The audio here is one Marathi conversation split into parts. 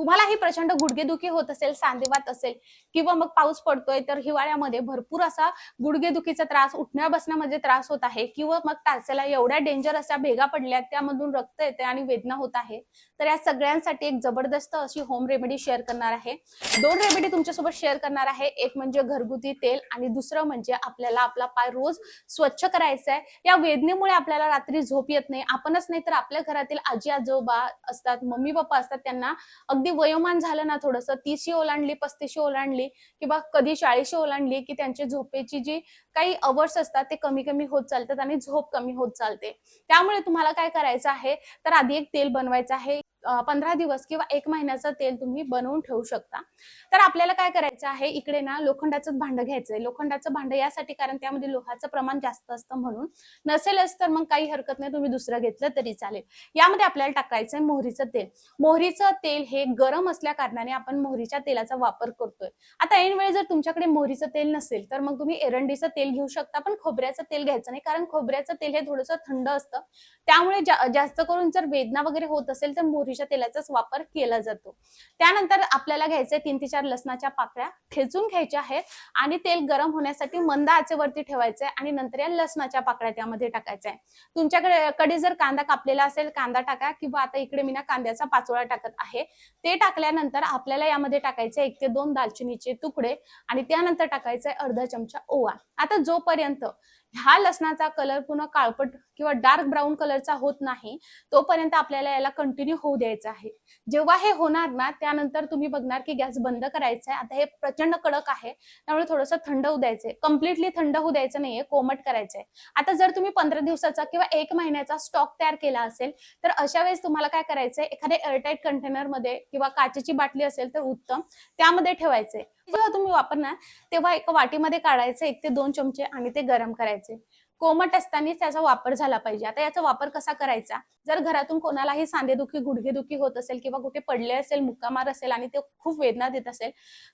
तुम्हालाही प्रचंड गुडघेदुखी होत असेल सांधेवात असेल किंवा मग पाऊस पडतोय तर हिवाळ्यामध्ये भरपूर असा गुडघेदुखीचा त्रास उठण्या बसण्यामध्ये त्रास होत आहे किंवा मग टाचेला एवढ्या डेंजर अशा भेगा पडल्या त्यामधून रक्त येते आणि वेदना होत आहे. तर या सगळ्यांसाठी एक जबरदस्त अशी होम रेमेडी शेअर करणार आहे. दोन रेमेडी तुमच्यासोबत शेअर करणार आहे. एक म्हणजे घरगुती तेल आणि दुसरं म्हणजे आपल्याला आपला पाय रोज स्वच्छ करायचा आहे या वेदनेमुळे आपल्याला रात्री झोप येत नाही. आपणच नाही तर आपल्या घरातील आजी आजोबा असतात मम्मी पप्पा असतात त्यांना अगदी वयोमान झालं ना थोडंसं तीसशी ओलांडली पस्तीसशी ओलांडली किंवा कधी चाळीसशी ओलांडली की त्यांची झोपेची जी काही अवर्स असतात ते कमी कमी होत चालतात आणि झोप कमी होत चालते. त्यामुळे तुम्हाला काय करायचं आहे? तर आधी एक तेल बनवायचं आहे. पंधरा दिवस किंवा एक महिन्याचं तेल तुम्ही बनवून ठेवू शकता. तर आपल्याला काय करायचं आहे इकडे ना लोखंडाचं भांडं घ्यायचंय. लोखंडाचं भांडं यासाठी कारण त्यामध्ये लोहाचं प्रमाण जास्त असतं म्हणून नसेलच तर मग काही हरकत नाही तुम्ही दुसरं घेतलं तरी चालेल. यामध्ये आपल्याला टाकायचंय मोहरीचं तेल. मोहरीचं तेल हे गरम असल्या कारणाने आपण मोहरीच्या तेलाचा वापर करतोय. आता ऐन वेळी जर तुमच्याकडे मोहरीचं तेल नसेल तर मग तुम्ही एरंडीचं तेल घेऊ शकता पण खोबऱ्याचं तेल घ्यायचं नाही. कारण खोबऱ्याचं तेल हे थोडंसं थंड असतं. त्यामुळे जास्त करून जर वेदना वगैरे होत असेल तर मोहरी मोहरीच्या तेलाचाच वापर केला जातो. त्यानंतर आपल्याला घ्यायचे तीन ते चार लसणाच्या पाकळ्या ठेचून घ्यायच्या आहेत आणि तेल गरम होण्यासाठी मंद आचेवरती ठेवायचंय आणि नंतर या लसणाच्या पाकळ्या त्यामध्ये टाकायच्या. आहे तुमच्याकडे कडे जर कांदा कापलेला असेल कांदा टाका किंवा आता इकडे मी ना कांद्याचा पाचोळा टाकत आहे. ते टाकल्यानंतर आपल्याला यामध्ये टाकायचे एक ते दोन दालचिनीचे तुकडे आणि त्यानंतर टाकायचंय अर्धा चमचा ओवा. आता जोपर्यंत ह्या लसणाचा कलर पुन्हा काळपट किंवा डार्क ब्राऊन कलरचा होत नाही तोपर्यंत आपल्याला याला कंटिन्यू होऊ द्यायचं आहे. जेव्हा हे होणार ना त्यानंतर तुम्ही बघणार की गॅस बंद करायचा आहे आता हे प्रचंड कडक आहे त्यामुळे थोडंसं थंड होऊ द्यायचंय. कम्प्लिटली थंड होऊ द्यायचं नाहीये कोमट करायचंय. आता जर तुम्ही पंधरा दिवसाचा किंवा एक महिन्याचा स्टॉक तयार केला असेल तर अशा वेळेस तुम्हाला काय करायचंय? एखाद्या एअरटाईट कंटेनरमध्ये किंवा काचेची बाटली असेल तर उत्तम त्यामध्ये ठेवायचंय. जेव्हा तुम्ही वापरणार तेव्हा एका वाटीमध्ये काढायचं एक ते दोन चमचे आणि ते गरम करायचे. tu sais. कोमट असतानाच त्याचा वापर झाला पाहिजे. आता याचा वापर कसा करायचा? जर घरातून कोणालाही सांधेदुखी गुडघेदुखी होत असेल किंवा कुठे पडले असेल मुक्कामार असेल आणि ते खूप वेदना देत असेल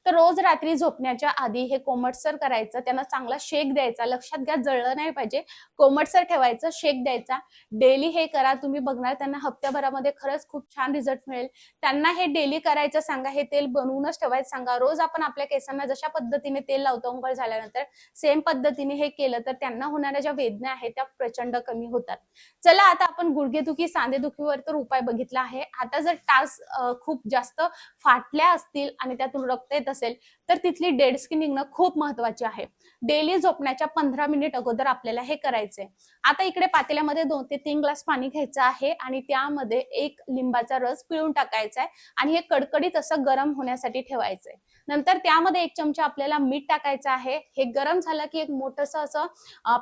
तर रोज रात्री झोपण्याच्या आधी हे कोमटसर करायचं त्यांना चांगला शेक द्यायचा. लक्षात घ्या जळलं नाही पाहिजे. कोमटसर ठेवायचं शेक द्यायचा. डेली हे करा तुम्ही बघणार त्यांना हप्त्याभरामध्ये खरंच खूप छान रिझल्ट मिळेल. त्यांना हे डेली करायचं सांगा हे तेल बनवूनच ठेवायचं सांगा. रोज आपण आपल्या केसांना जशा पद्धतीने तेल लावतो अंघोळ झाल्यानंतर सेम पद्धतीने हे केलं तर त्यांना होणाऱ्या ज्या वेदना आहेत त्या प्रचंड कमी होतात. चला आता आपण गुडघेदुखी सांधेदुखीवर तर उपाय बघितला आहे. आता जर टास खूप जास्त फाटल्या असतील आणि त्यातून रक्त येत असेल तर तिथली डेड स्किन निघणं खूप महत्त्वाचे आहे. डेली झोपण्याच्या पंधरा मिनिट अगोदर आपल्याला हे करायचंय. आता इकडे पातेल्यामध्ये दोन ते तीन ग्लास पाणी घ्यायचं आहे आणि त्यामध्ये एक लिंबाचा रस पिळून टाकायचा आहे आणि हे कडकडीत असं गरम होण्यासाठी ठेवायचंय. नंतर त्यामध्ये एक चमचा आपल्याला मीठ टाकायचं आहे. हे गरम झालं की एक मोठस असं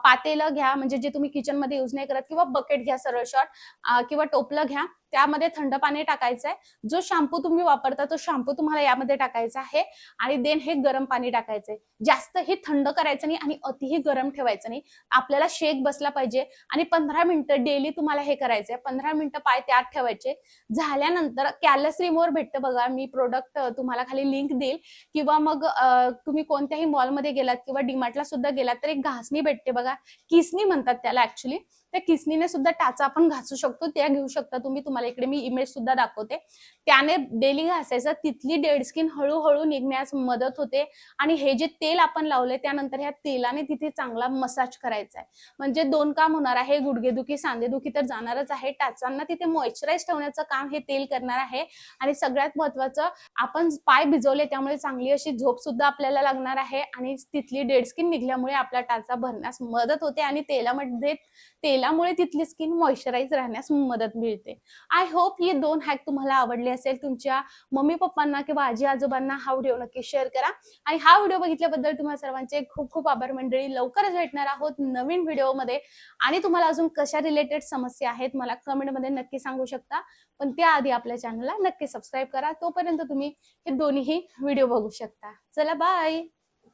पातेलं घ्या. म्हणजे जे तुम्ही किचनमध्ये युज नाही करत किंवा बकेट घ्या सरळ शॉट किंवा टोपलं घ्या. त्यामध्ये थंड पाणी टाकायचं आहे जो शॅम्पू तुम्ही वापरता तो शॅम्पू तुम्हाला यामध्ये टाकायचा आहे. आणि देन हे गरम पाणी टाकायचंय. जास्तही थंड करायचं नाही आणि अतिही गरम ठेवायचं नाही. आपल्याला शेक बसला पाहिजे. आणि पंधरा मिनिटं डेली तुम्हाला हे करायचंय. पंधरा मिनिटं पाय त्यात ठेवायचे. झाल्यानंतर कॅलस रिमोर भेटतं बघा. मी प्रोडक्ट तुम्हाला खाली लिंक देईल. किंवा मग तुम्ही कोणत्याही मॉलमध्ये गेलात किंवा डीमार्टला सुद्धा गेलात तर एक घासणी भेटते बघा. किसनी म्हणतात त्याला ऍक्च्युली त्या किसनीने सुद्धा टाचा आपण घासू शकतो त्या घेऊ शकता तुम्ही. तुम्हाला इकडे मी इमेज सुद्धा दाखवते. त्याने डेली घासायचं तिथली डेड स्किन हळूहळू निघण्यास मदत होते. आणि हे जे तेल आपण लावले त्यानंतर ह्या तेलाने तिथे चांगला मसाज करायचा आहे. म्हणजे दोन काम होणार आहे गुडघेदुखी सांधेदुखी तर जाणारच आहे. टाचांना तिथे मॉइश्चराईज ठेवण्याचं काम हे तेल करणार आहे. आणि सगळ्यात महत्वाचं आपण पाय भिजवले त्यामुळे चांगली अशी झोप सुद्धा आपल्याला लागणार आहे. आणि तिथली डेड स्किन निघल्यामुळे आपला टाचा भरण्यास मदत होते. आणि तेलामध्ये तेल तेलामुळे तिथली स्किन मॉइश्चराईज राहण्यास मदत मिळते. आय होप हे दोन हॅक तुम्हाला आवडले असेल. तुमच्या मम्मी पप्पांना किंवा आजी आजोबांना हा व्हिडिओ नक्की शेअर करा. आणि हा व्हिडिओ बघितल्याबद्दल तुम्हाला सर्वांचे खूप खूप आभार. मंडळी लवकरच भेटणार आहोत नवीन व्हिडिओमध्ये आणि तुम्हाला अजून कशा रिलेटेड समस्या आहेत मला कमेंटमध्ये नक्की सांगू शकता. पण त्याआधी आपल्या चॅनलला नक्की सबस्क्राईब करा. तोपर्यंत तुम्ही हे दोन्हीही व्हिडिओ बघू शकता. चला बाय